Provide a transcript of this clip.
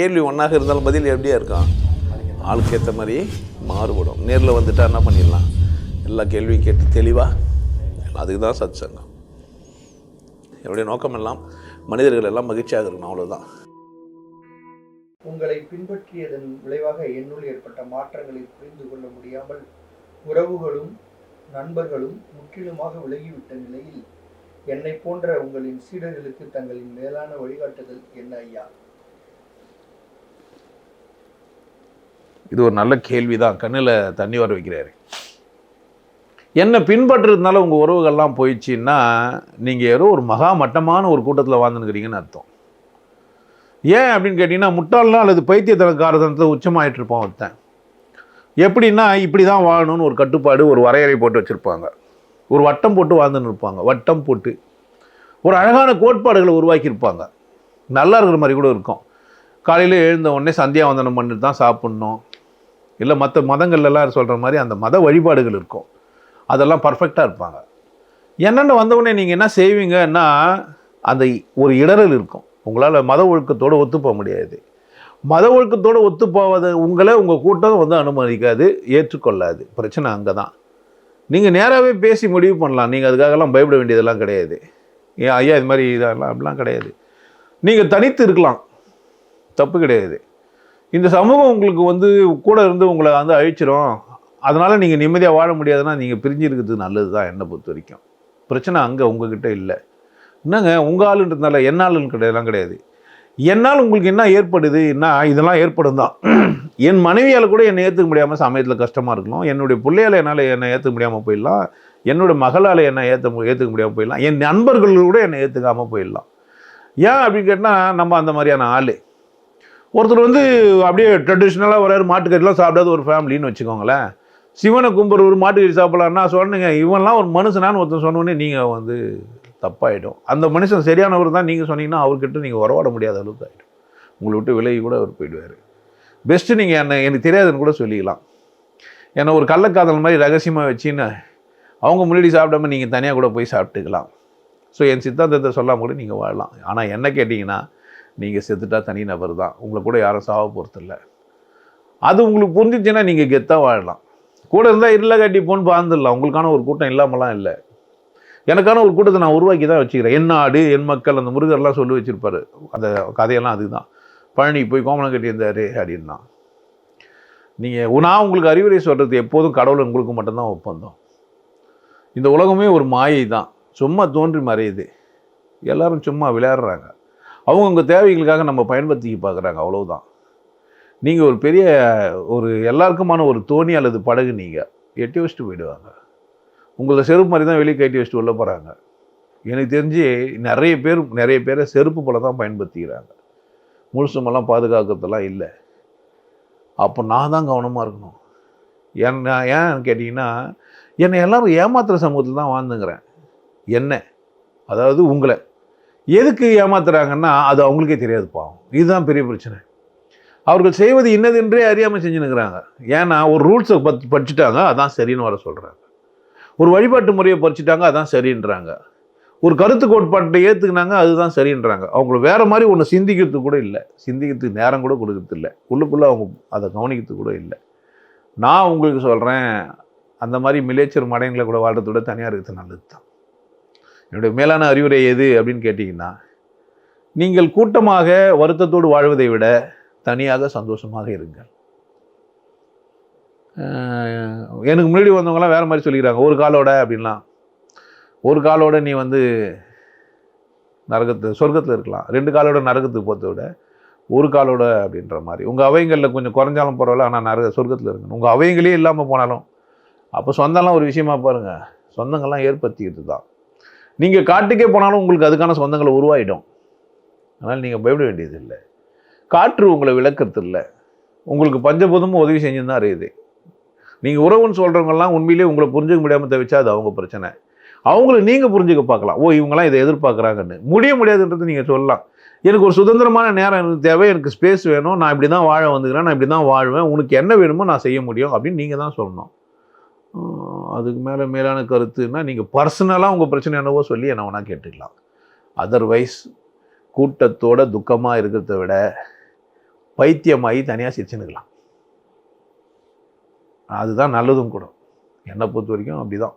கேள்வி ஒன்றாக இருந்தாலும் பதில் எப்படியா இருக்கும்? ஆளுக்கு ஏற்ற மாதிரி மாறுபடும். நேரில் வந்துட்டால் என்ன பண்ணிடலாம்? எல்லா கேள்வியும் கேட்டு தெளிவாக அதுக்கு தான் சத் சங்கம் என்னுடைய நோக்கம் எல்லாம் மனிதர்கள் எல்லாம் மகிழ்ச்சியாக இருக்கணும் அவ்வளோதான் உங்களை பின்பற்றியதன் விளைவாக என்னுள் ஏற்பட்ட மாற்றங்களை புரிந்து கொள்ள முடியாமல் உறவுகளும் நண்பர்களும் முற்றிலுமாக விலகிவிட்ட நிலையில் என்னை போன்ற உங்களின் சீடர்களுக்கு தங்களின் மேலான வழிகாட்டுதல் என்ன ஐயா? இது ஒரு நல்ல கேள்வி தான் கண்ணில் தண்ணி வர வைக்கிறாரு. என்னை பின்பற்றுறதுனால உங்கள் உறவுகள்லாம் போயிடுச்சின்னா நீங்கள் ஏதோ ஒரு மகா மட்டமான ஒரு கூட்டத்தில் வாழ்ந்துருக்கிறீங்கன்னு அர்த்தம். ஏன் அப்படின்னு கேட்டிங்கன்னா முட்டாள்னா அல்லது பைத்தியத்தனக்காரதனத்தில் உச்சமாயிட்டு இருப்பான் ஒருத்தன். எப்படின்னா இப்படி தான் வாழணும்னு ஒரு கட்டுப்பாடு ஒரு வரையறை போட்டு வச்சுருப்பாங்க. ஒரு வட்டம் போட்டு வாழ்ந்துன்னு இருப்பாங்க வட்டம் போட்டு. ஒரு அழகான கோட்பாடுகளை உருவாக்கியிருப்பாங்க. நல்லா இருக்கிற மாதிரி கூட இருக்கும். காலையில் எழுந்த உடனே சந்தியாவந்தனம் பண்ணிட்டு தான் சாப்பிட்ணும். இல்லை மற்ற மதங்கள்லாம் சொல்கிற மாதிரி அந்த மத வழிபாடுகள் இருக்கும். அதெல்லாம் பர்ஃபெக்டாக இருப்பாங்க. என்னென்ன வந்தவுடனே நீங்கள் என்ன செய்வீங்கன்னா அந்த ஒரு இடரல் இருக்கும். உங்களால் மத ஒழுக்கத்தோடு ஒத்து போக முடியாது. மத ஒழுக்கத்தோடு ஒத்து போவது உங்களை உங்கள் கூட்டம் வந்து அனுமதிக்காது ஏற்றுக்கொள்ளாது. பிரச்சனை அங்கே தான் நீங்கள் நேராகவே பேசி முடிவு பண்ணலாம். நீங்கள் அதுக்காகலாம் பயப்பட வேண்டியதெல்லாம் கிடையாது. ஏன் ஐயா இது மாதிரி இதெல்லாம் அப்படிலாம் கிடையாது. நீங்கள் தனித்து இருக்கலாம். தப்பு கிடையாது. இந்த சமூகம் உங்களுக்கு வந்து கூட இருந்து உங்களை வந்து அழிச்சிரும். அதனால் நீங்கள் நிம்மதியாக வாழ முடியாதுன்னா நீங்கள் பிரிஞ்சு இருக்கிறது நல்லது தான் என்னை பொறுத்த வரைக்கும். பிரச்சனை அங்கே உங்ககிட்ட இல்லை. என்னங்க? உங்கள் ஆளுன்றதுனால என்ன ஆளுன்னு கிடையாதுலாம் கிடையாது. என்னால் உங்களுக்கு என்ன ஏற்படுது? என்ன இதெல்லாம் ஏற்படும் தான். என் மனைவியால் கூட என்னை ஏற்றுக்க முடியாமல் சமயத்தில் கஷ்டமாக இருக்கணும் என்னுடைய பிள்ளையால் என்னால் என்னை ஏற்றுக்க முடியாமல் போயிடலாம். என்னோட மகளால் என்னை ஏற்ற ஏற்றுக்க முடியாமல் போயிடலாம். என் நண்பர்கள் கூட என்னை ஏற்றுக்காமல் போயிடலாம். ஏன் அப்படின்னு கேட்டால் நம்ம அந்த மாதிரியான ஆள். ஒருத்தர் வந்து அப்படியே ட்ரெடிஷ்னலாக வராரு மாட்டுக்கறிலாம் சாப்பிடாத ஒரு ஃபேமிலின்னு வச்சுக்கோங்களேன். சிவனை கும்புற ஒரு மாட்டுக்கறி சாப்பிட்லான்னா சொன்னீங்க இவன்லாம் ஒரு மனுஷனான்னு ஒருத்தர் சொன்னோன்னே நீங்கள் வந்து தப்பாயிடும். அந்த மனுஷன் சரியானவர் தான் நீங்கள் சொன்னீங்கன்னா அவர்கிட்ட நீங்கள் உறவாட முடியாத அளவுக்கு ஆகிடும் உங்களை விட்டு விலகி கூட அவர் போயிடுவார். பெஸ்ட்டு நீங்கள் என்ன எனக்கு தெரியாதுன்னு கூட சொல்லிக்கலாம். ஏன்னா ஒரு கள்ளக்காதல் மாதிரி ரகசியமாக வச்சுன்னு அவங்க முன்னாடி சாப்பிடாம நீங்கள் தனியாக கூட போய் சாப்பிட்டுக்கலாம். ஸோ என் சித்தாந்தத்தை சொல்லாமல் கூட நீங்கள் வாழலாம். ஆனால் என்ன கேட்டிங்கன்னா நீங்கள் செத்துட்டா தனி நபர் தான். உங்களை கூட யாரும் சாவ போகிறதில்ல அது உங்களுக்கு புரிஞ்சிச்சுன்னா நீங்கள் கெத்தாக வாழலாம். கூட இருந்தால் இருள கட்டி போன்னு பாந்துடலாம் உங்களுக்கான ஒரு கூட்டம் இல்லாமலாம் இல்லை. எனக்கான ஒரு கூட்டத்தை நான் உருவாக்கி தான் வச்சுக்கிறேன். என் நாடு என் மக்கள் அந்த முருகர்லாம் சொல்லி வச்சுருப்பாரு. அந்த கதையெல்லாம் அதுதான். பழனி போய் கோமலம் கட்டியிருந்தார் அப்படின்னா. நீங்கள் நான் உங்களுக்கு அறிவுரை சொல்கிறது எப்போதும் கடவுள் உங்களுக்கு மட்டும்தான் ஒப்பந்தம். இந்த உலகமே ஒரு மாயை தான் சும்மா தோன்றி மறையுது. எல்லாரும் சும்மா விளையாடுறாங்க. அவங்கவுங்க தேவைகளுக்காக நம்ம பயன்படுத்திக்க பார்க்குறாங்க அவ்வளோதான் நீங்கள் ஒரு பெரிய ஒரு எல்லாருக்குமான ஒரு தோணி அல்லது படகு நீங்கள் எட்டி வச்சுட்டு போயிடுவாங்க. உங்களை செருப்பு மாதிரி தான் வெளியே கட்டி வச்சுட்டு உள்ள போகிறாங்க எனக்கு தெரிஞ்சு நிறைய பேர் நிறைய பேரை செருப்பு போல தான் பயன்படுத்திக்கிறாங்க. முழுசுமெல்லாம் பாதுகாக்கிறதெல்லாம் இல்லை. அப்போ நான் தான் கவனமாக இருக்கணும். ஏன் ஏன் கேட்டிங்கன்னா என்னை எல்லோரும் ஏமாத்துகிற சமூகத்தில் தான் வாழ்ந்துங்கிறேன். என்ன. அதாவது உங்களை. எதுக்கு ஏமாத்துறாங்கன்னா அது அவங்களுக்கே தெரியாது பாவம். இதுதான் பெரிய பிரச்சனை. அவர்கள் செய்வது இன்னதென்றே அறியாமல் செஞ்சுனுக்கிறாங்க ஏன்னா ஒரு ரூல்ஸை பத் படிச்சுட்டாங்க அதான் சரின்னு வர சொல்கிறாங்க ஒரு வழிபாட்டு முறையை படிச்சுட்டாங்க அதான் சரின்றாங்க. ஒரு கருத்து கோட்பாட்டை ஏற்றுக்கினாங்க அதுதான் சரின்றாங்க. அவங்கள வேறு மாதிரி ஒன்று சிந்திக்கிறதுக்கு கூட இல்லை. சிந்திக்கிறதுக்கு நேரம் கூட கொடுக்கறது இல்லை. உள்ளுக்குள்ளே அவங்க அதை கவனிக்கிறதுக்கு கூட இல்லை. நான் உங்களுக்கு சொல்கிறேன் அந்த மாதிரி மிலேச்சர் மடையங்களை கூட வாழ்கிறத விட தனியாக இருக்கிறது நல்லது தான் என்னுடைய மேலான அறிவுரை எது அப்படின்னு கேட்டிங்கன்னா நீங்கள் கூட்டமாக வருத்தத்தோடு வாழ்வதை விட தனியாக சந்தோஷமாக இருங்கள். எனக்கு முன்னாடி வந்தவங்கலாம் வேறு மாதிரி சொல்லிக்கிறாங்க ஒரு காலோட அப்படின்லாம். ஒரு காலோட நீ வந்து நரகத்து சொர்க்கத்தில் இருக்கலாம். ரெண்டு காலோட நரகத்துக்கு போகிறத விட ஒரு காலோட அப்படின்ற மாதிரி. உங்கள் அவைங்களில் கொஞ்சம் குறைஞ்சாலும் பரவாயில்ல ஆனால் நரக சொர்க்கத்தில் இருக்கணும் உங்கள் அவைங்களே இல்லாமல் போனாலும் அப்போ சொந்தம்லாம் ஒரு விஷயமா பாருங்கள் சொந்தங்கள்லாம் ஏற்படுத்திக்கிட்டு தான். நீங்கள் காட்டுக்கே போனாலும் உங்களுக்கு அதுக்கான சொந்தங்களை உருவாயிடும். அதனால் நீங்கள் பயப்பட வேண்டியது இல்லை. காற்று உங்களை விளக்கிறது இல்லை. உங்களுக்கு பஞ்சபூதமும் உதவி செஞ்சுன்னு தான் அறியுது நீங்கள் உறவுன்னு சொல்கிறவங்கலாம் உண்மையிலேயே உங்களை புரிஞ்சுக்க முடியாமல் தவிச்சா அது அவங்க பிரச்சனை. அவங்கள நீங்கள் புரிஞ்சுக்க பார்க்கலாம். ஓ இவங்களாம் இதை எதிர்பார்க்குறாங்கன்னு. முடிய முடியாதுன்றது நீங்கள் சொல்லலாம். எனக்கு ஒரு சுதந்திரமான நேரம் எனக்கு தேவை எனக்கு ஸ்பேஸ் வேணும். நான் இப்படி தான் வாழ வந்துக்கிறேன். நான் இப்படி தான் வாழ்வேன். உனக்கு என்ன வேணுமோ நான் செய்ய முடியும் அப்படின்னு நீங்கள் தான் சொல்லணும். அதுக்கு மேலே மேலான கருத்துன்னா நீங்கள் பர்சனலாக உங்கள் பிரச்சனை என்னவோ சொல்லி என்ன வேணால் கேட்டுக்கலாம். அதர்வைஸ் கூட்டத்தோட துக்கமாக இருக்கிறத விட பைத்தியமாகி தனியாக சிரிச்சுன்னுக்கலாம். அதுதான் நல்லதும் கூட. என்னை பொறுத்த வரைக்கும் அப்படிதான்.